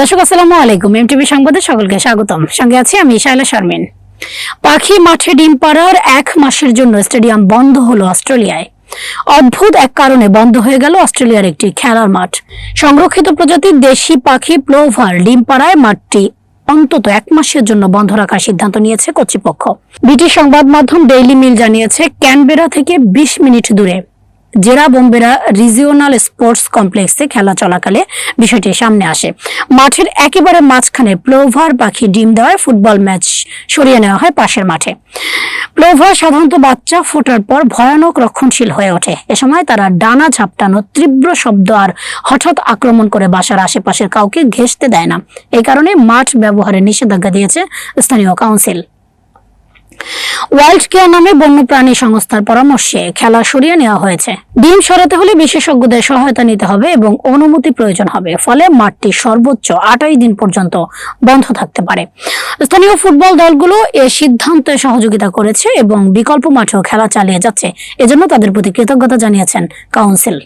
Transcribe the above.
দর্শক, আসসালামু আলাইকুম। এমটিভি সংবাদে সকলকে স্বাগতম। সঙ্গে আছি আমি শাইলা শারমিন। পাখি, মাঠে ডিম পাড়ার এক মাসের জন্য স্টেডিয়াম বন্ধ হলো অস্ট্রেলিয়ায়। অদ্ভুত এক কারণে বন্ধ হয়ে গেল অস্ট্রেলিয়ার একটি খেলার মাঠ। সংরক্ষিত প্রজাতির দেশি পাখি প্লোভার ডিম পাড়ায় মাঠটি অন্তত এক মাসের জন্য বন্ধ রাখার সিদ্ধান্ত নিয়েছে কর্তৃপক্ষ। ব্রিটিশ সংবাদ মাধ্যম ডেইলি মিল জানিয়েছে, ক্যানবেরা থেকে বিশ মিনিট দূরে। জেরা বোম্বেরা রিজিওনাল স্পোর্টস কমপ্লেক্সে খেলা চলাকালে বিষয়টি সামনে আসে। মাঠের একেবারে মাঝখানে প্লোভার পাখি ডিম দেওয়ায় ফুটবল ম্যাচ সরিয়ে নেওয়া হয় পাশের মাঠে। প্লোভার সাধারণত বাচ্চা ফোটার পর ভয়ানক রক্ষণশীল হয়ে ওঠে। এ সময় তারা ডানা ঝাপটানো তীব্র শব্দ আর হঠাৎ আক্রমণ করে বাসার আশেপাশের কাউকে ঘেঁষতে দেয় না। এই কারণে মাঠ ব্যবহারে নিষেধাজ্ঞা দিয়েছে স্থানীয় কাউন্সিল ওয়াইল্ড কেয়ার নামে বন্যপ্রাণী সংস্থার পরামর্শে খেলা সরিয়ে নেওয়া হয়েছে। ডিম সরাতে হলে বিশেষজ্ঞদের সহায়তা নিতে হবে এবং অনুমতি প্রয়োজন হবে, ফলে মাঠটি সর্বোচ্চ আটাই দিন পর্যন্ত বন্ধ থাকতে পারে। স্থানীয় ফুটবল দলগুলো এ সিদ্ধান্তে সহযোগিতা করেছে এবং বিকল্প মাঠেও খেলা চালিয়ে যাচ্ছে। এজন্য তাদের প্রতি কৃতজ্ঞতা জানিয়েছেন কাউন্সিল।